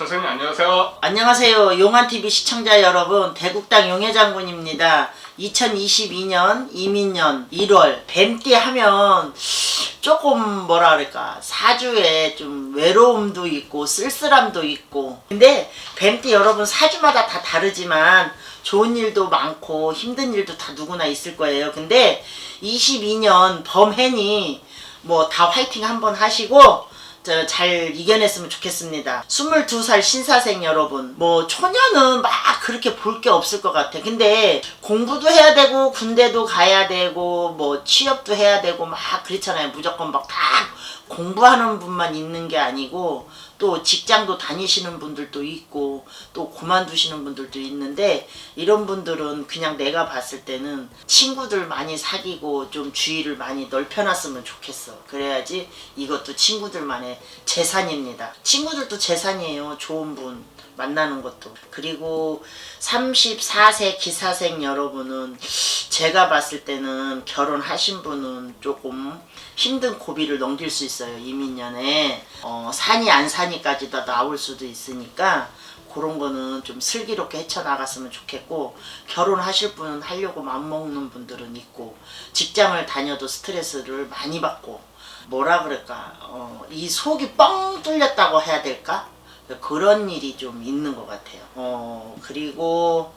선생님 안녕하세요. 안녕하세요. 용한TV 시청자 여러분. 대국당 용해장군입니다. 2022년 이민년 1월 뱀띠 하면 조금 뭐라 그럴까 사주에 좀 외로움도 있고 쓸쓸함도 있고 근데 뱀띠 여러분 사주마다 다 다르지만 좋은 일도 많고 힘든 일도 다 누구나 있을 거예요. 근데 22년 범해니 뭐다 화이팅 한번 하시고 저 잘 이겨냈으면 좋겠습니다. 22살 신사생 여러분. 뭐 초년은 막 그렇게 볼 게 없을 것 같아. 근데 공부도 해야 되고 군대도 가야 되고 뭐 취업도 해야 되고 막 그렇잖아요. 무조건 막 다 공부하는 분만 있는 게 아니고 또 직장도 다니시는 분들도 있고 또 그만두시는 분들도 있는데 이런 분들은 그냥 내가 봤을 때는 친구들 많이 사귀고 좀 주위를 많이 넓혀놨으면 좋겠어. 그래야지 이것도 친구들만의 재산입니다. 친구들도 재산이에요. 좋은 분 만나는 것도. 그리고 34세 기사생 여러분은 제가 봤을 때는 결혼하신 분은 조금 힘든 고비를 넘길 수 있어요. 이민년에 어, 산이 안 산이 까지도 나올 수도 있으니까 그런 거는 좀 슬기롭게 헤쳐나갔으면 좋겠고 결혼하실 분은 하려고 맘먹는 분들은 있고 직장을 다녀도 스트레스를 많이 받고 뭐라 그럴까 어, 이 속이 뻥 뚫렸다고 해야 될까 그런 일이 좀 있는 것 같아요. 어, 그리고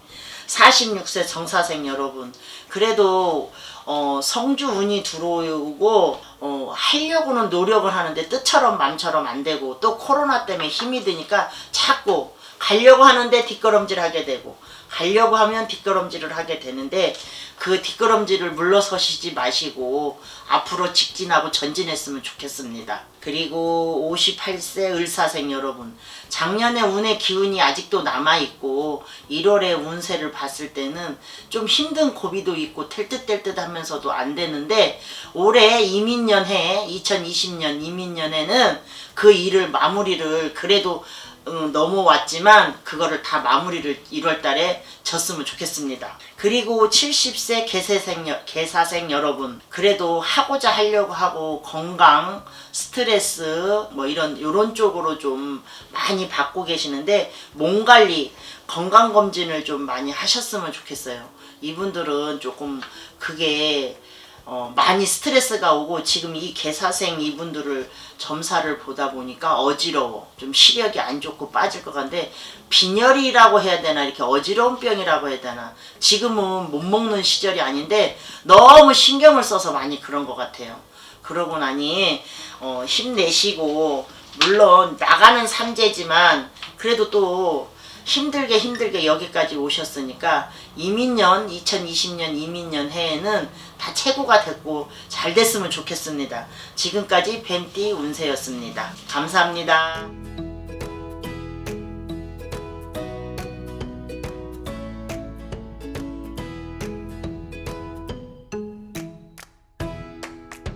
46세 정사생 여러분, 그래도 어, 성주 운이 들어오고 어, 하려고는 노력을 하는데 뜻처럼 맘처럼 안 되고 또 코로나 때문에 힘이 드니까 자꾸 가려고 하는데 뒷걸음질 하게 되고 가려고 하면 뒷걸음질을 하게 되는데 그 뒷걸음질을 물러서시지 마시고 앞으로 직진하고 전진했으면 좋겠습니다. 그리고 58세 을사생 여러분 작년에 운의 기운이 아직도 남아있고 1월의 운세를 봤을 때는 좀 힘든 고비도 있고 텔듯텔듯 하면서도 안 되는데 올해 이민년해 2020년 이민년에는 그 일을 마무리를 그래도 음, 넘어왔지만 그거를 다 마무리를 1월 달에 졌으면 좋겠습니다. 그리고 70세 개세생, 여- 개사생 여러분 그래도 하고자 하려고 하고 건강, 스트레스 뭐 이런 요런 쪽으로 좀 많이 받고 계시는데 몸 관리, 건강 검진을 좀 많이 하셨으면 좋겠어요. 이분들은 조금 그게 어, 많이 스트레스가 오고 지금 이 개사생 이분들을 점사를 보다 보니까 어지러워. 좀 시력이 안 좋고 빠질 것 같은데 빈혈이라고 해야 되나 이렇게 어지러운 병이라고 해야 되나. 지금은 못 먹는 시절이 아닌데 너무 신경을 써서 많이 그런 것 같아요. 그러고 나니 어, 힘내시고 물론 나가는 삼재지만 그래도 또 힘들게 힘들게 여기까지 오셨으니까 이민년 2020년 이민년 해에는 다 최고가 됐고 잘 됐으면 좋겠습니다. 지금까지 벤띠 운세였습니다. 감사합니다.